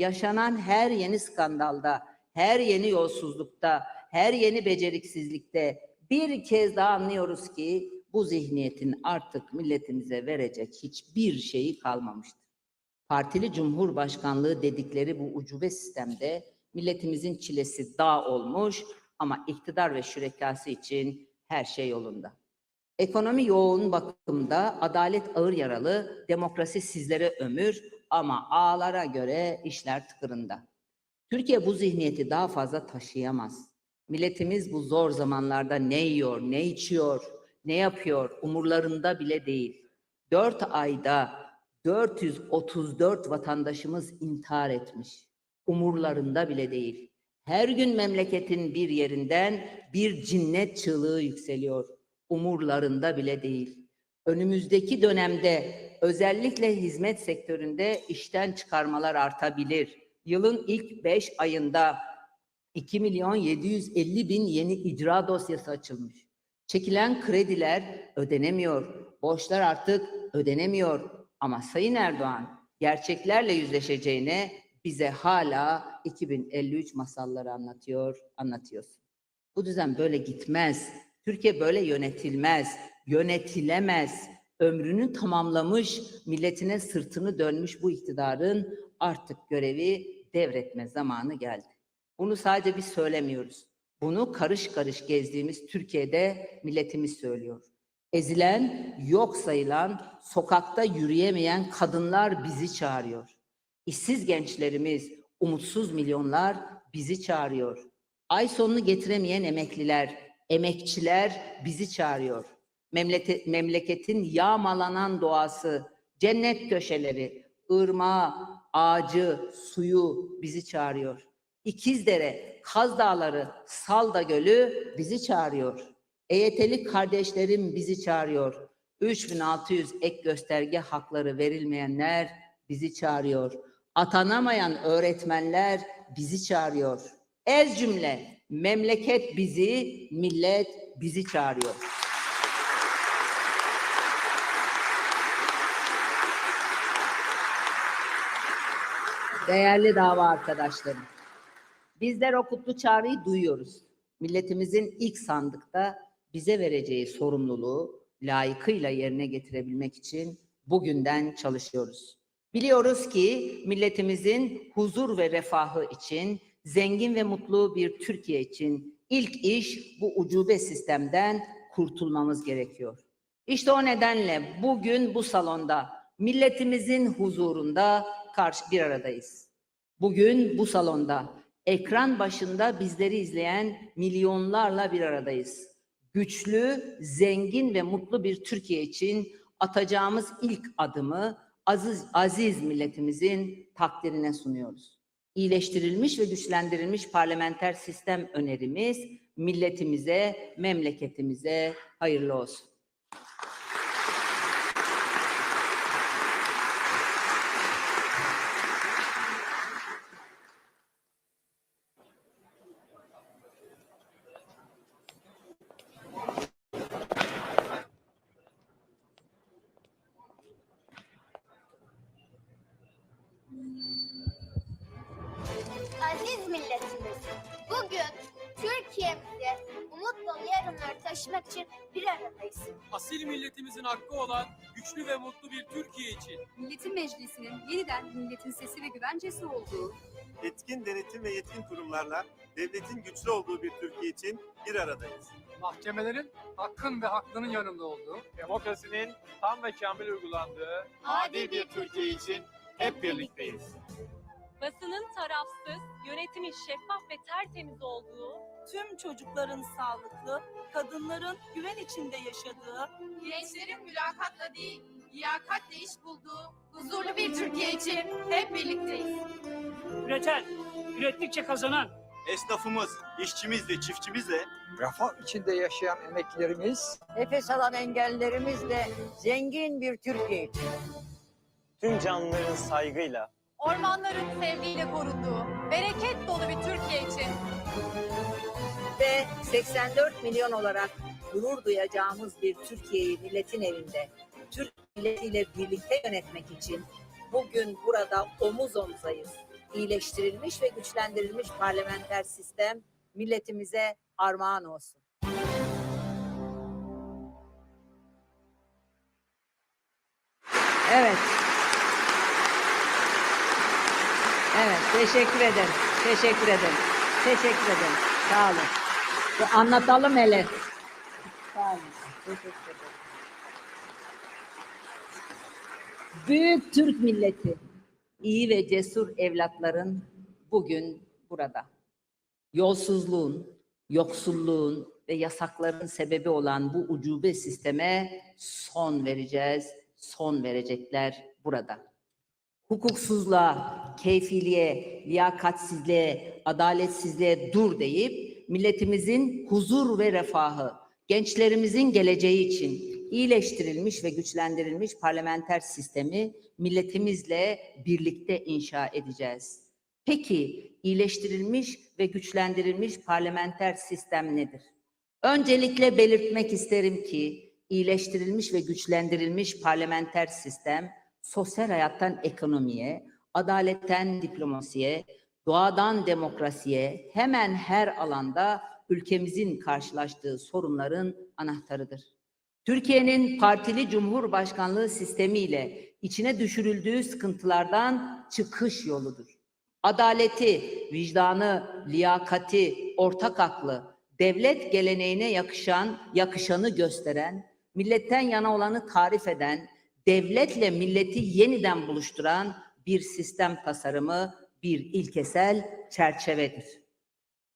yaşanan her yeni skandalda, her yeni yolsuzlukta, her yeni beceriksizlikte bir kez daha anlıyoruz ki bu zihniyetin artık milletimize verecek hiçbir şeyi kalmamıştır. Partili Cumhurbaşkanlığı dedikleri bu ucube sistemde milletimizin çilesi dağ olmuş ama iktidar ve şürekası için her şey yolunda. Ekonomi yoğun bakımda, adalet ağır yaralı, demokrasi sizlere ömür ama ağlara göre işler tıkırında. Türkiye bu zihniyeti daha fazla taşıyamaz. Milletimiz bu zor zamanlarda ne yiyor, ne içiyor, ne yapıyor umurlarında bile değil. Dört ayda 434 vatandaşımız intihar etmiş. Umurlarında bile değil. Her gün memleketin bir yerinden bir cinnet çığlığı yükseliyor. Umurlarında bile değil. Önümüzdeki dönemde özellikle hizmet sektöründe işten çıkarmalar artabilir. Yılın ilk 5 ayında 2 milyon 750 bin yeni icra dosyası açılmış. Çekilen krediler ödenemiyor. Borçlar artık ödenemiyor. Ama Sayın Erdoğan gerçeklerle yüzleşeceğine bize hala 2053 masalları anlatıyor, anlatıyorsun. Bu düzen böyle gitmez. Türkiye böyle yönetilmez, yönetilemez. Ömrünü tamamlamış, milletine sırtını dönmüş bu iktidarın artık görevi devretme zamanı geldi. Bunu sadece biz söylemiyoruz. Bunu karış karış gezdiğimiz Türkiye'de milletimiz söylüyor. Ezilen, yok sayılan, sokakta yürüyemeyen kadınlar bizi çağırıyor. İşsiz gençlerimiz, umutsuz milyonlar bizi çağırıyor. Ay sonunu getiremeyen emekliler, emekçiler bizi çağırıyor. Memlete- memleketin yağmalanan doğası, cennet köşeleri, ırmağı, ağacı, suyu bizi çağırıyor. İkizdere, Kaz Dağları, Salda Gölü bizi çağırıyor. EYT'li kardeşlerim bizi çağırıyor. 3600 ek gösterge hakları verilmeyenler bizi çağırıyor. Atanamayan öğretmenler bizi çağırıyor. Ez cümle memleket bizi, millet bizi çağırıyor. Değerli dava arkadaşlarım, bizler o kutlu çağrıyı duyuyoruz. Milletimizin ilk sandıkta bize vereceği sorumluluğu layıkıyla yerine getirebilmek için bugünden çalışıyoruz. Biliyoruz ki milletimizin huzur ve refahı için, zengin ve mutlu bir Türkiye için ilk iş bu ucube sistemden kurtulmamız gerekiyor. İşte o nedenle bugün bu salonda milletimizin huzurunda karşı bir aradayız. Bugün bu salonda ekran başında bizleri izleyen milyonlarla bir aradayız. Güçlü, zengin ve mutlu bir Türkiye için atacağımız ilk adımı aziz, aziz milletimizin takdirine sunuyoruz. İyileştirilmiş ve güçlendirilmiş parlamenter sistem önerimiz milletimize, memleketimize hayırlı olsun. Taşımak için bir aradayız. asil milletimizin hakkı olan güçlü ve mutlu bir Türkiye için Milletin Meclisi'nin yeniden milletin sesi ve güvencesi olduğu, etkin denetim ve yetkin kurumlarla devletin güçlü olduğu bir Türkiye için bir aradayız. mahkemelerin hakkın ve haklının yanında olduğu, demokrasinin tam ve kamil uygulandığı adil bir Türkiye için hep birlikteyiz. Basının tarafsız, yönetimin şeffaf ve tertemiz olduğu, tüm çocukların sağlıklı, kadınların güven içinde yaşadığı, gençlerin mülakatla değil, liyakatle iş bulduğu huzurlu bir Türkiye için hep birlikteyiz. üreten, ürettikçe kazanan, Esnafımız, işçimiz ve çiftçimizle refah içinde yaşayan emeklilerimiz, nefes alan engellerimizle zengin bir Türkiye için. Tüm canlıların saygıyla, ormanların sevgiyle korunduğu, bereket dolu bir Türkiye için Ve 84 milyon olarak gurur duyacağımız bir Türkiye'yi milletin evinde, Türk milletiyle birlikte yönetmek için bugün burada omuz omuzayız. iyileştirilmiş ve güçlendirilmiş parlamenter sistem milletimize armağan olsun. Evet. Evet, teşekkür ederim. Teşekkür ederim. Teşekkür ederim. Sağ olun. Anlatalım hele. Sağ olun. Teşekkür ederim. Büyük Türk milleti, iyi ve cesur evlatların bugün burada. Yolsuzluğun, yoksulluğun ve yasakların sebebi olan bu ucube sisteme son vereceğiz, son verecekler burada. Hukuksuzluğa, keyfiliğe, liyakatsizliğe, adaletsizliğe dur deyip milletimizin huzur ve refahı, gençlerimizin geleceği için iyileştirilmiş ve güçlendirilmiş parlamenter sistemi milletimizle birlikte inşa edeceğiz. Peki iyileştirilmiş ve güçlendirilmiş parlamenter sistem nedir? Öncelikle belirtmek isterim ki iyileştirilmiş ve güçlendirilmiş parlamenter sistem sosyal hayattan ekonomiye, adaletten diplomasiye, doğadan demokrasiye hemen her alanda ülkemizin karşılaştığı sorunların anahtarıdır. Türkiye'nin partili cumhurbaşkanlığı sistemiyle içine düşürüldüğü sıkıntılardan çıkış yoludur. Adaleti, vicdanı, liyakati, ortak aklı, devlet geleneğine yakışan, yakışanı gösteren, milletten yana olanı tarif eden, devletle milleti yeniden buluşturan bir sistem tasarımı, bir ilkesel çerçevedir.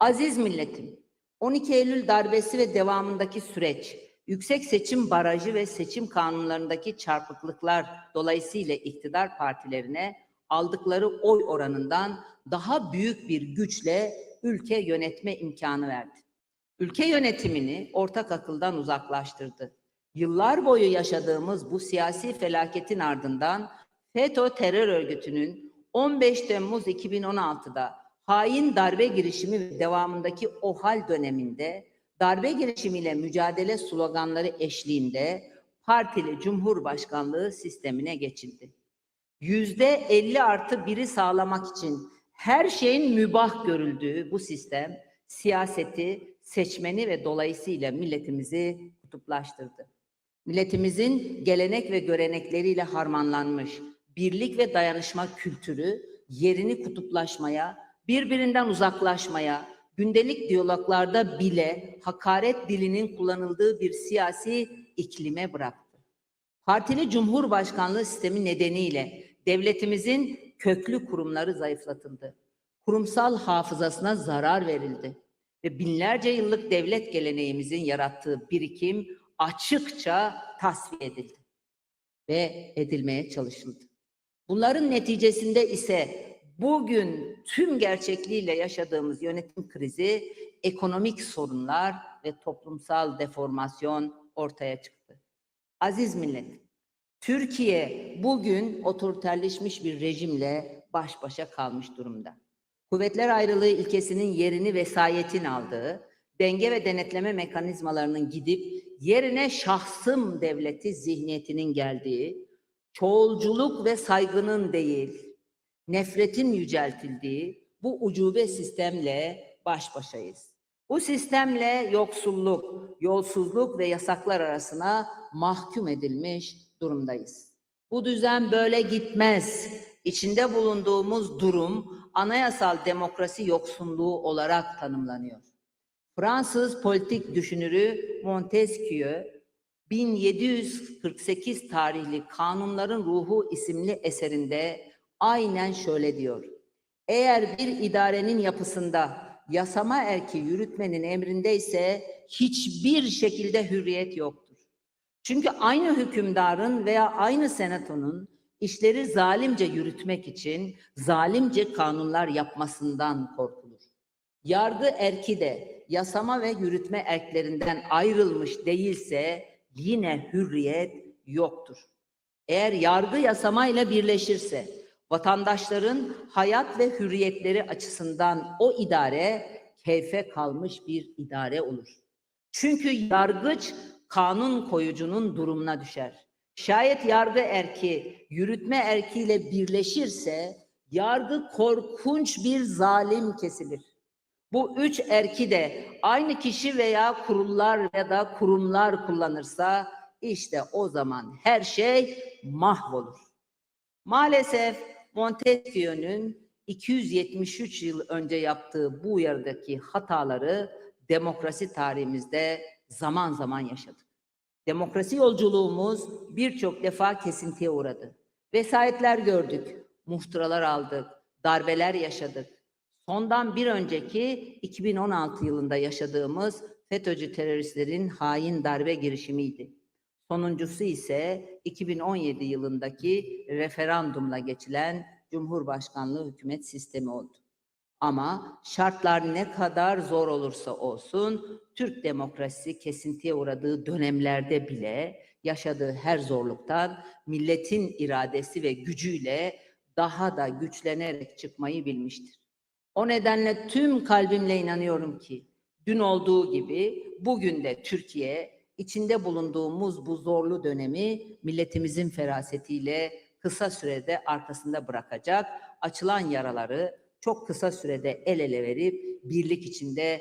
Aziz milletim, 12 Eylül darbesi ve devamındaki süreç, yüksek seçim barajı ve seçim kanunlarındaki çarpıklıklar dolayısıyla iktidar partilerine aldıkları oy oranından daha büyük bir güçle ülke yönetme imkanı verdi. Ülke yönetimini ortak akıldan uzaklaştırdı. Yıllar boyu yaşadığımız bu siyasi felaketin ardından FETÖ terör örgütünün 15 Temmuz 2016'da hain darbe girişimi ve devamındaki OHAL döneminde darbe girişimiyle mücadele sloganları eşliğinde partili cumhurbaşkanlığı sistemine geçildi. Yüzde 50 artı biri sağlamak için her şeyin mübah görüldüğü bu sistem siyaseti, seçmeni ve dolayısıyla milletimizi kutuplaştırdı. Milletimizin gelenek ve görenekleriyle harmanlanmış birlik ve dayanışma kültürü yerini kutuplaşmaya, birbirinden uzaklaşmaya, gündelik diyaloglarda bile hakaret dilinin kullanıldığı bir siyasi iklime bıraktı. Partili cumhurbaşkanlığı sistemi nedeniyle devletimizin köklü kurumları zayıflatıldı. Kurumsal hafızasına zarar verildi ve binlerce yıllık devlet geleneğimizin yarattığı birikim açıkça tasfiye edildi ve edilmeye çalışıldı. Bunların neticesinde ise bugün tüm gerçekliğiyle yaşadığımız yönetim krizi, ekonomik sorunlar ve toplumsal deformasyon ortaya çıktı. Aziz millet, Türkiye bugün otoriterleşmiş bir rejimle baş başa kalmış durumda. Kuvvetler ayrılığı ilkesinin yerini vesayetin aldığı, denge ve denetleme mekanizmalarının gidip yerine şahsım devleti zihniyetinin geldiği, çoğulculuk ve saygının değil, nefretin yüceltildiği bu ucube sistemle baş başayız. Bu sistemle yoksulluk, yolsuzluk ve yasaklar arasına mahkum edilmiş durumdayız. Bu düzen böyle gitmez. İçinde bulunduğumuz durum anayasal demokrasi yoksunluğu olarak tanımlanıyor. Fransız politik düşünürü Montesquieu 1748 tarihli Kanunların Ruhu isimli eserinde aynen şöyle diyor. Eğer bir idarenin yapısında yasama erki yürütmenin emrindeyse hiçbir şekilde hürriyet yoktur. Çünkü aynı hükümdarın veya aynı senatonun işleri zalimce yürütmek için zalimce kanunlar yapmasından korkulur. Yargı erki de yasama ve yürütme erklerinden ayrılmış değilse yine hürriyet yoktur. Eğer yargı yasamayla birleşirse vatandaşların hayat ve hürriyetleri açısından o idare keyfe kalmış bir idare olur. Çünkü yargıç kanun koyucunun durumuna düşer. Şayet yargı erki yürütme erkiyle birleşirse Yargı korkunç bir zalim kesilir. Bu üç erki de aynı kişi veya kurullar ya da kurumlar kullanırsa işte o zaman her şey mahvolur. Maalesef Montesquieu'nun 273 yıl önce yaptığı bu uyarıdaki hataları demokrasi tarihimizde zaman zaman yaşadık. Demokrasi yolculuğumuz birçok defa kesintiye uğradı. Vesayetler gördük, muhtıralar aldık, darbeler yaşadık. Sondan bir önceki 2016 yılında yaşadığımız FETÖ'cü teröristlerin hain darbe girişimiydi. Sonuncusu ise 2017 yılındaki referandumla geçilen Cumhurbaşkanlığı hükümet sistemi oldu. Ama şartlar ne kadar zor olursa olsun Türk demokrasisi kesintiye uğradığı dönemlerde bile yaşadığı her zorluktan milletin iradesi ve gücüyle daha da güçlenerek çıkmayı bilmiştir. O nedenle tüm kalbimle inanıyorum ki dün olduğu gibi bugün de Türkiye içinde bulunduğumuz bu zorlu dönemi milletimizin ferasetiyle kısa sürede arkasında bırakacak, açılan yaraları çok kısa sürede el ele verip birlik içinde